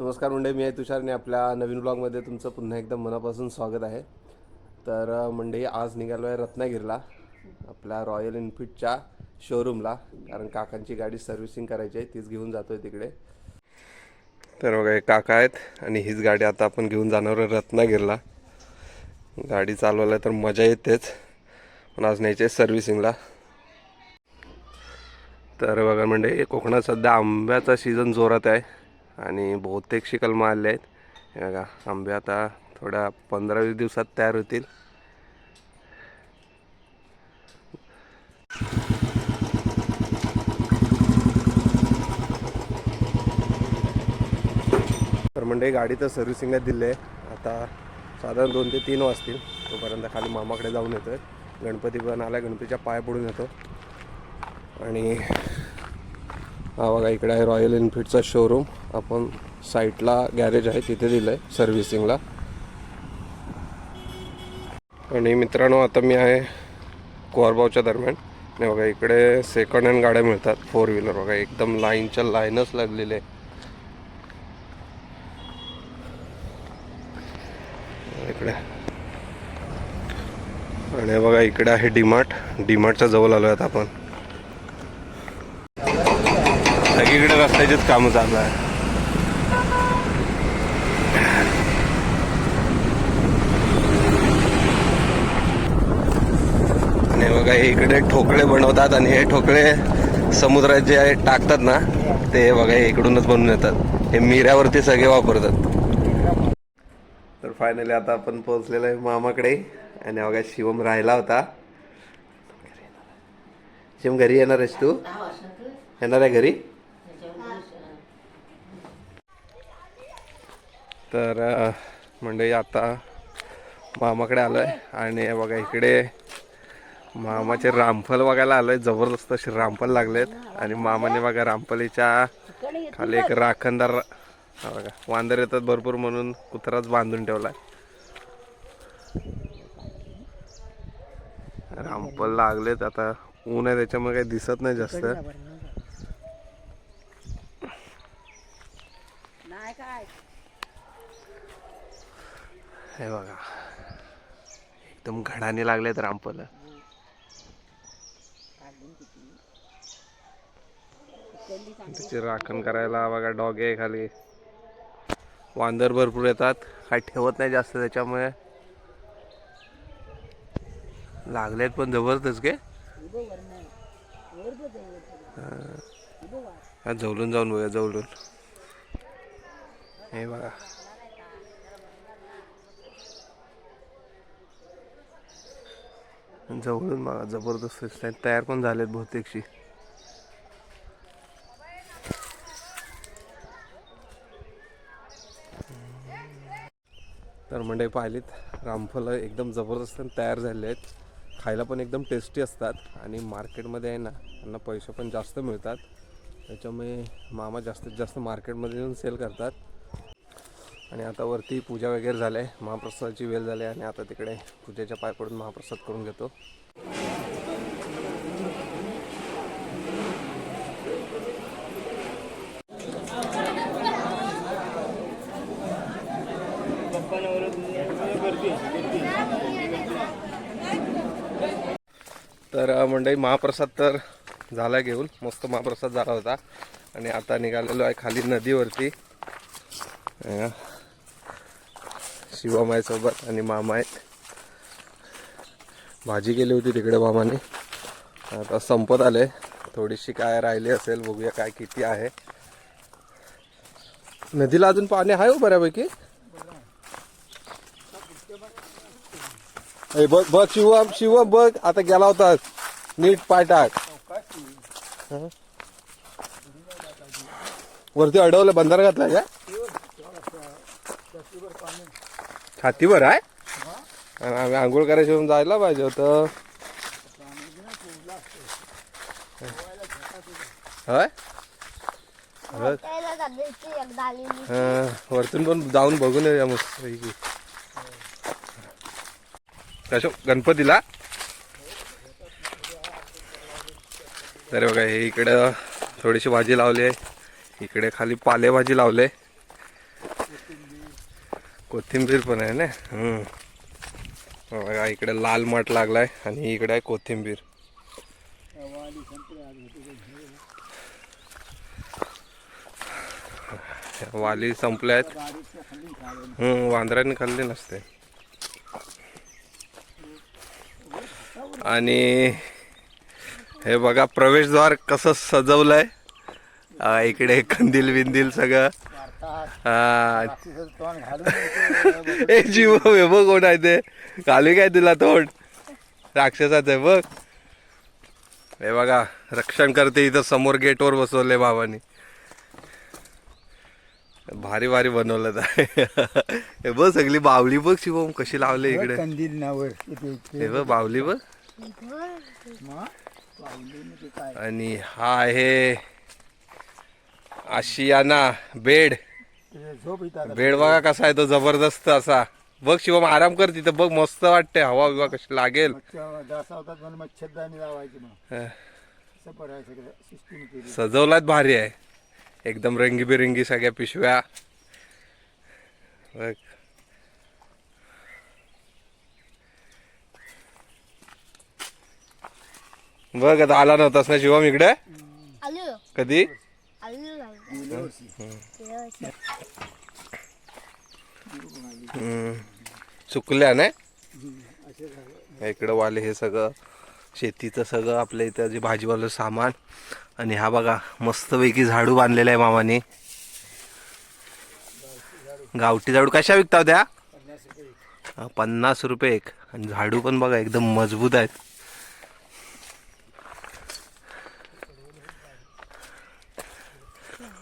नमस्कार मंडळी मी आहे तुषारने आपल्या नवीन ब्लॉगमध्ये तुमचं पुन्हा एकदा मनापासून स्वागत आहे. तर अ, मंडळी आज निघालो आहे रत्नागिरीला आपल्या रॉयल एनफील्डच्या शोरूमला कारण काकांची गाडी सर्व्हिसिंग करायची आहे तीच घेऊन जातोय तिकडे. तर बघा हे काका आहेत आणि हीच गाडी आता आपण घेऊन जाणार आहे रत्नागिरीला. गाडी चालवायला तर मजा येतेच पण आज न्यायची आहे सर्व्हिसिंगला तर बघा म्हणजे कोकणात सध्या आंब्याचा सीझन जोरात आहे. आणि बहुतेक शिकलमा आले आहेत. बघा आंबे आता थोड्या पंधरा वीस दिवसात तयार होतील. तर म्हणजे गाडी तर सर्व्हिसिंगला दिली आहे. आता साधारण दोन ते तीन वाजतील. तोपर्यंत खाली मामाकडे जाऊन येतोय. गणपती पण आला गणपतीच्या पाय पडून येतो. आणि हा बघा इकडे आहे रॉयल एनफील्डचा शोरूम आपण साईटला गॅरेज आहे तिथे दिलं आहे सर्व्हिसिंगला. आणि मित्रांनो आता मी आहे कोरबावच्या दरम्यान. आणि बघा इकडे सेकंड हँड गाड्या मिळतात फोर व्हीलर बघा एकदम लाईनच्या लाईनच लागलेले आहे. इकडे. आणि बघा इकडे आहे डीमार्ट. डीमार्टच्या जवळ आलो आहेत आपण. सगळीकडे रस्त्याचेच कामं चालू आहे आणि बघा हे इकडे ठोकळे बनवतात आणि हे ठोकळे समुद्रात जे आहे टाकतात ना ते बघा इकडूनच बनवून येतात. हे मिऱ्यावरती सगळे वापरतात. तर फायनली आता आपण पोहोचलेलो आहे मामाकडे आणि बघा शिवम राहिला होता. शिवम घरी येणार आहेस तू? येणार आहे घरी? तर म्हणजे आता मामाकडे आलोय आणि बघा इकडे मामाचे रामफल बघायला आलोय. जबरदस्त असे रामफल लागलेत. आणि मामाने बघा रामफलीच्या खाली एक राखणदार हा बघा वांदर येतात भरपूर म्हणून कुत्राच बांधून ठेवलाय. रामफल लागलेत. आता ऊन आहे त्याच्यामुळे काही दिसत नाही जास्त. हे बघा एकदम घडाने लागलेत रामफल. त्याची राखण करायला बघा डॉग आहे खाली. वांदर भरपूर येतात. काही ठेवत नाही जास्त त्याच्यामुळे. लागलेत पण जबरदस्त गे. हा जवळून जाऊन बघा जवळून हे बघा. जवळून बघा जबरदस्त तयार पण झालेत बहुतेकशी. तर पाहिलेत. पाहिलीत एकदम जबरदस्त तयार झाले आहेत. खायला पण एकदम टेस्टी असतात आणि मार्केटमध्ये आहे ना त्यांना पैसे पण जास्त मिळतात. त्याच्यामुळे मामा जास्तीत जास्त मार्केटमध्ये येऊन सेल करतात. आणि आता वरती पूजा वगैरे झाली आहे. महाप्रसादाची वेळ झाली आहे आणि आता तिकडे पूजेच्या पाय पडून महाप्रसाद करून घेतो. तर मंडई मंडळी महाप्रसाद तर झाला घेऊन. मस्त महाप्रसाद झाला होता. आणि आता निघालेलो आहे खाली नदीवरती. अ, आणि मामा आहेत भाजी केली होती तिकडे मामाने. आता संपत आले थोडीशी काय राहिली असेल बघूया काय किती आहे. नदीला अजून पाणी आहे हो बऱ्यापैकी? ए, बघ बघ शिवम शिवम बघ आता गेला होता. नीट पाय टाक. हं? वरती अडवलं बंधारा घातला का? छातीवर आहे? आणि आम्ही आंघोळ करायची म्हणून जायला पाहिजे होतं. होय? बघ. एकदा आलेली. हं, वरतून पण जाऊन बघून येऊया मस्त पैकी गणपतीला. तर बघा हे इकडं थोडीशी भाजी लावली आहे. इकडे खाली पालेभाजी लावले कोथिंबीर पण आहे ना? बघा इकडे लाल मठ लागलाय आणि इकडे आहे कोथिंबीर. वाली संपल्या आहेत हम्म, वांदरांनी खाल्ली नसते. आणि हे बघा प्रवेशद्वार कसं सजवलंय. इकडे कंदील बिंदील सगळं. हा जीव हे बघ कोण आहे ते. घालू काय तुला तोंड? राक्षसाच आहे बघ. हे बघा रक्षण करते इथं समोर गेटवर बसवले बाबांनी भारी भारी बनवलं हे बघ सगळी बावली बघ शिवम कशी लावली इकडे. कंदील नावर हे बघ बावली बघ. आणि हा आहे आशियाना बेड. बेड बघा कसा आहे तो जबरदस्त असा. बघ शिवम आराम कर तिथं. बघ मस्त वाटते हवा बिवा कशी लागेल. हा. सजवलाच भारी आहे. एकदम रंगीबेरंगी सगळ्या पिशव्या. बघ. बघ आता आला नव्हतास ना शिवम इकडे. आलो. कधी? आलो. चुकल्या ना? इकडं वाले हे सगळं शेतीचं सगळं आपल्या इथं जे भाजीवालं सामान. आणि हा बघा मस्तपैकी झाडू बांधलेला आहे मामाने. गावठी झाडू कशा विकता हा, पन्नास रुपये एक. आणि झाडू पण बघा एकदम मजबूत आहेत.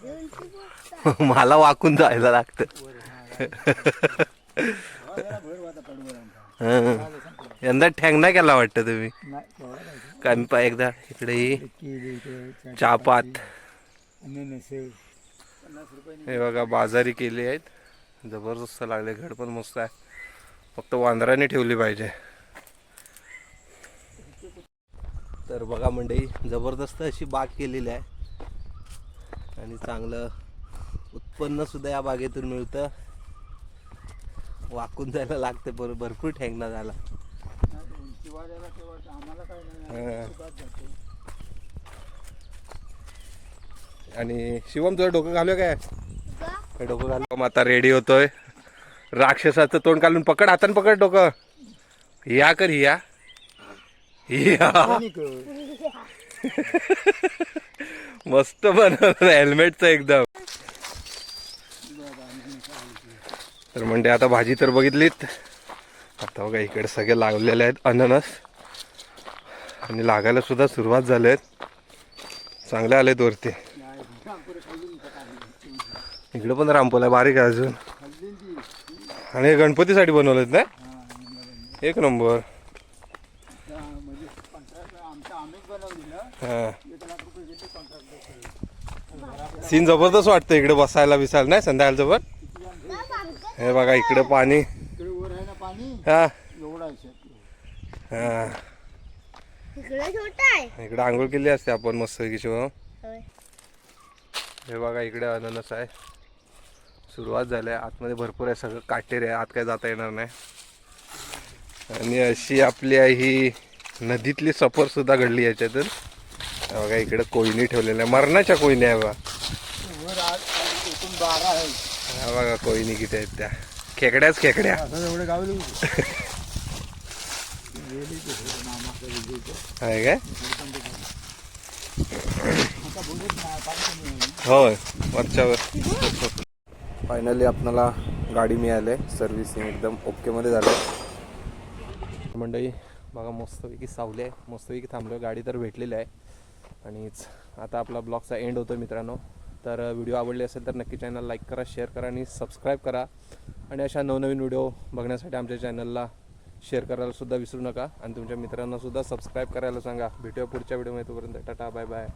मला वाकून जायला लागतं. यंदा ठँग नाही केला वाटतं तुम्ही? काय केवढा कारण पा एकदा. इकडे चापात. हे बघा बाजारी केली आहेत. जबरदस्त लागले. घड पण मस्त आहे. फक्त वांदराने ठेवली पाहिजे. तर बघा मंडळी जबरदस्त अशी बाग केलेली आहे. आणि चांगलं उत्पन्न सुद्धा या बागेतून मिळतं. वाकून जायला लागते बरोबर भरपूर ठेंगणा झाला. आणि शिवम तुझं डोकं घालूया काय? डोकं? घालू. आता रेडी होतोय. राक्षसाचं तोंड घालून पकड हातान पकड डोकं. या कर या. या. मस्त बनवलं हेल्मेटचं एकदम. तर म्हणजे आता भाजी तर बघितलीत. आता बघा इकडे सगळे लागलेले आहेत अननस. आणि लागायला सुद्धा सुरुवात झाली आहेत. चांगले आलेत वरती? इकडे पण रामपोल आहे बारीक आहे अजून. आणि हे गणपतीसाठी बनवलेत ना? हा. एक नंबर. त्या म्हणजे हा एक लाख रुपये घेतले कॉन्ट्रॅक्ट सीन जबरदस्त वाटतं इकडे बसायला बिसायला. नाही संध्याकाळचं पण हे बघा इकडे पाणी. इकडे हा. हा. इकडे आंघोळ केली असते आपण मस्त शिव हे बघा इकडे अननस आहे. सुरुवात झाली. आहे आतमध्ये भरपूर आहे सगळं. काटेर आहे. आत काय जाता येणार नाही. आणि अशी आपली आहे ही नदीतली सफर सुद्धा घडली याच्यातून. बघा इकडे कोयनी ठेवलेल्या. आहे मरणाच्या कोयनी आहे बघा वर आज आज एकूण बारा आहे हा बघा कोयनी किती आहेत त्या. खेकड्याच खेकड्या. एवढे गावले. आहे काय? नाही. होय वरच्यावर फायनली आपणाला गाडी मिळाली. सर्व्हिसिंग एकदम ओकेमध्ये झालं. मंडळी बघा मस्तपैकी सावली आहे. मस्तपैकी थांबलो गाडी तर भेटलेली आहे. आणिच आता आपला ब्लॉगचा एंड होतो मित्रांनो. तर व्हिडिओ आवडले असेल तर नक्की चॅनल लाईक करा शेअर करा आणि सबस्क्राईब करा. आणि अशा नवनवीन व्हिडिओ बघण्यासाठी आमच्या चॅनलला शेअर करायलासुद्धा विसरू नका. आणि तुमच्या मित्रांनासुद्धा सबस्क्राईब करायला सांगा. भेटूया पुढच्या व्हिडिओमध्ये तोपर्यंत टाटा बाय बाय